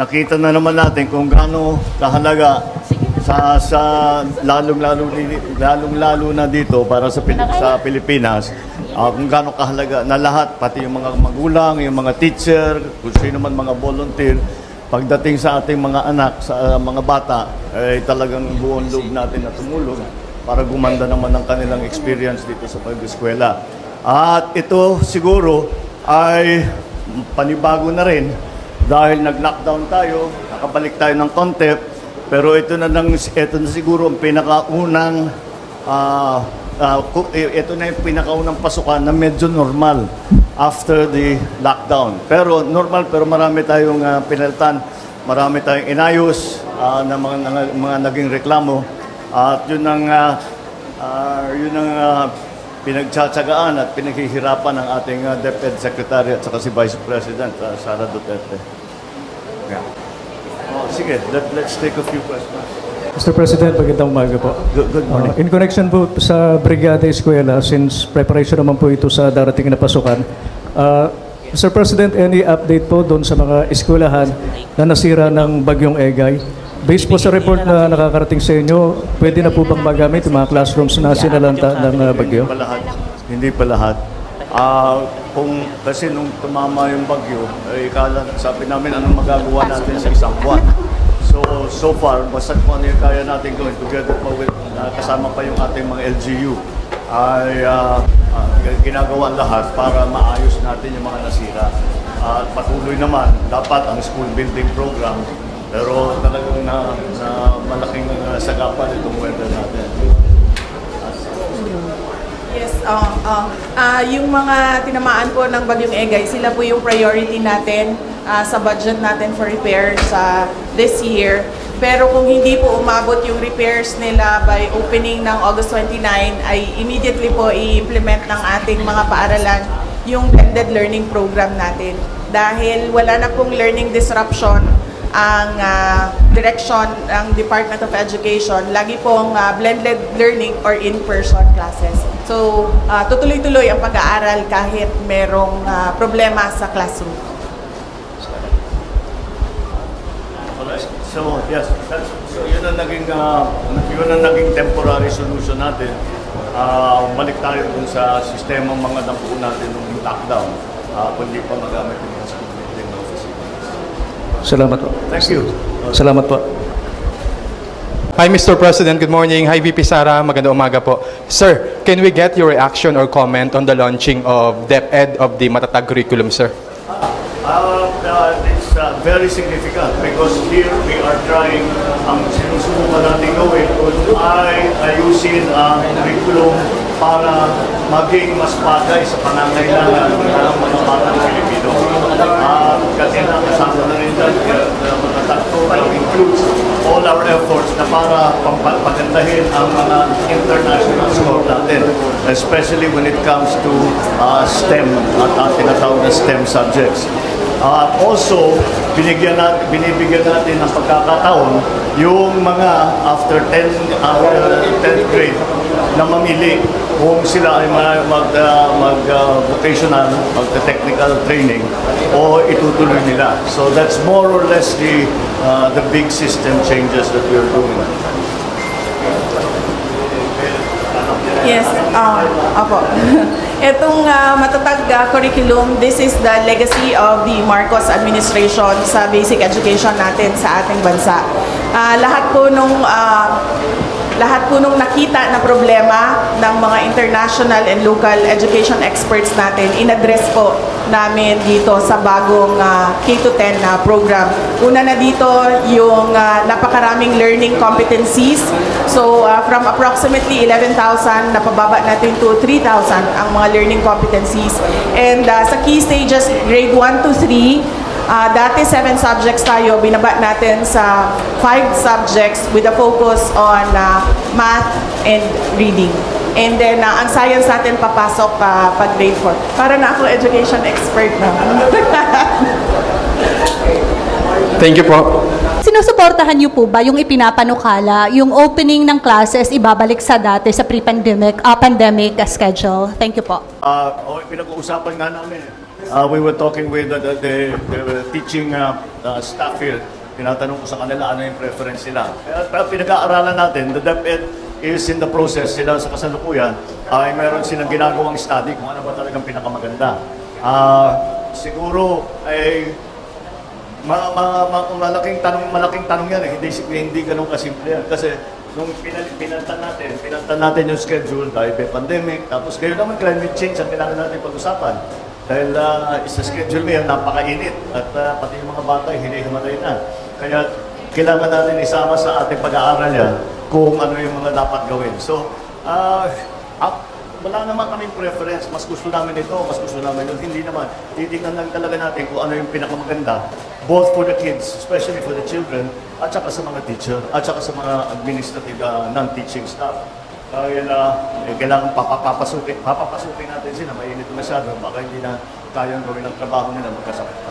nakita na naman natin kung gaano kahalaga sa sa lalong-lalo lalong-lalo na dito para sa Pil- sa Pilipinas. Ah, kung gaano kahalaga na lahat pati yung mga magulang, yung mga teacher, kung sino man mga volunteer pagdating sa ating mga anak, sa ah, mga bata, ay talagang buong loob natin na tumulong para gumanda naman ang kanilang experience dito sa pag-eskwela. At ito siguro ay panibago na rin dahil nag-lockdown tayo, nakabalik tayo ng konti, pero ito na, nang, ito na siguro ang pinakaunang, ku- eh, ito na yung pinakaunang pasukan na medyo normal after the lockdown. Pero normal, pero marami tayong ah, pinaltan, marami tayong inayos ah, na mga, mga, mga naging reklamo. At yun ang, ah, ah, yun ang ah, pinagtsatsagaan at pinaghihirapan ng ating uh, DepEd Secretary at saka si Vice President uh, Sara Duterte. Sige, let, let's take a few questions. Mr. President, magandang umaga po. Good, good morning. Uh, in connection po sa Brigada Eskwela, since preparation naman po ito sa darating na pasukan, uh, Mr. President, any update po doon sa mga eskwelahan na nasira ng bagyong Egay? Based po sa report na nakakarating sa inyo, pwede na po bang magamit yung mga classrooms na sinalanta ng uh, bagyo? Hindi pa lahat. Hindi pa lahat. Ah, kung kasi nung tumama yung bagyo, ay kala, sabi namin anong magagawa natin sa isang buwan. So, so far, basta kung ano yung kaya natin gawin, together pa with, ah, kasama pa yung ating mga LGU, ay ah, ah, ginagawa lahat para maayos natin yung mga nasira. At patuloy naman, dapat ang school building program, pero talagang na, na malaking uh, sagapan itong weather natin. Yes, uh, uh, ah, yung mga tinamaan po ng Bagyong Egay, sila po yung priority natin ah, sa budget natin for repairs sa this year. Pero kung hindi po umabot yung repairs nila by opening ng August 29, ay immediately po i-implement ng ating mga paaralan yung blended learning program natin. Dahil wala na pong learning disruption ang ah, direction ng Department of Education, lagi pong ah, blended learning or in-person classes. So, ah, tutuloy-tuloy ang pag-aaral kahit merong ah, problema sa classroom. So, yes, that's, so yun ang naging, uh, yun ang naging temporary solution natin. Uh, balik tayo dun sa sistema mga nabuo natin nung lockdown. Uh, kundi pa magamit yung mga building na facilities. Salamat po. Thank you. Salamat po. Hi, Mr. President. Good morning. Hi, VP Sara. Magandang umaga po. Sir, can we get your reaction or comment on the launching of DepEd of the Matatag curriculum, sir? Uh, uh, very significant because here we are trying, ang sinusubukan natin gawin ay ayusin ang curriculum para maging mas bagay sa pangangailangan ng mga batang Pilipino. Uh, kasi nakasama na rin dyan, mga takto ay includes all our efforts na para pampa- pagandahin ang mga international score natin, especially when it comes to uh, STEM at uh, tinatawag na STEM subjects. Uh, also, binigyan natin, binibigyan natin ng pagkakataon yung mga after 10 after 10th grade na mamili kung sila ay ma- mag, uh, mag uh, vocational, mag technical training o itutuloy nila. So that's more or less the uh, the big system changes that we're doing. Yes, uh, apo. Itong ah, matatag ah, curriculum, this is the legacy of the Marcos administration sa basic education natin sa ating bansa. Ah, lahat po nung ah, lahat po nung nakita na problema ng mga international and local education experts natin, in-address po namin dito sa bagong ah, K-10 na program. Una na dito yung ah, napakaraming learning competencies. So ah, from approximately 11,000, napababa natin to 3,000 ang mga learning competencies. And ah, sa key stages, grade 1 to 3, Ah, dati seven subjects tayo, binaba natin sa five subjects with a focus on ah, math and reading. And then, ah, ang science natin papasok pa pag grade 4. Para na ako education expert na. Thank you po. Sinusuportahan niyo po ba yung ipinapanukala, yung opening ng classes ibabalik sa dati sa pre-pandemic uh, pandemic schedule? Thank you po. Uh, oh, pinag-uusapan nga namin. Uh, we were talking with the, the, the, the teaching uh, uh, staff here. Tinatanong ko sa kanila ano yung preference nila. Kaya uh, pinag-aaralan natin, the DepEd is in the process, sila sa kasalukuyan, ay meron silang ginagawang study kung ano ba talagang pinakamaganda. Ah, siguro ay ma, ma, ma, malaking tanong malaking tanong yan eh. Hindi hindi ganun kasimple yan kasi nung pinal, pinaltan natin, pinaltan natin yung schedule dahil may pandemic, tapos ngayon naman climate change ang kailangan natin pag-usapan. Dahil uh, sa schedule ngayon, napakainit at ah, pati yung mga bata hinihimatay na. Kaya kailangan natin isama sa ating pag-aaral yan kung ano yung mga dapat gawin. So, ah, ah, wala naman kaming preference. Mas gusto namin ito, mas gusto namin yun. Hindi naman. Titingnan lang talaga natin kung ano yung pinakamaganda. Both for the kids, especially for the children, at saka sa mga teacher, at saka sa mga administrative uh, non-teaching staff. Dahil uh, eh, kailangan papapasukin, papapasukin natin sila. Mainit masyado. Baka hindi na kayang gawin ang trabaho nila magkasakit.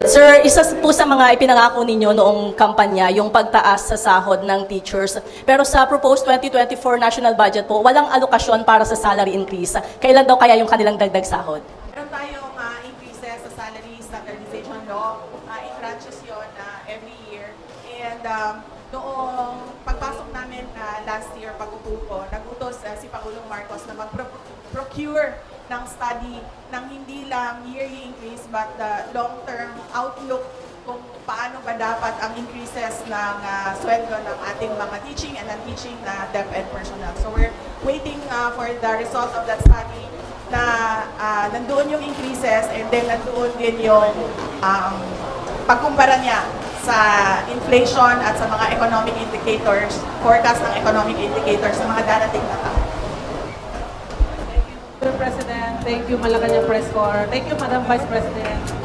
Sir, isa po sa mga ipinangako ninyo noong kampanya, yung pagtaas sa sahod ng teachers. Pero sa proposed 2024 national budget po, walang alokasyon para sa salary increase. Kailan daw kaya yung kanilang dagdag sahod? Meron tayong uh, increases sa salary standardization law. Uh, in tranches yun uh, every year. And um, noong pagpasok namin uh, last year, pag-upo ko, nagutos uh, si Pangulong Marcos na mag-procure ng study ng hindi lang yearly increase but the long-term outlook kung paano ba dapat ang increases ng uh, sweldo ng ating mga teaching and non-teaching na DepEd personnel. So we're waiting uh, for the result of that study na ah, nandoon yung increases and then nandoon din yung um, pagkumpara niya sa inflation at sa mga economic indicators, forecast ng economic indicators sa mga darating na taon. Mr. President, thank you Malacanang Press Corps. Thank you Madam Vice President.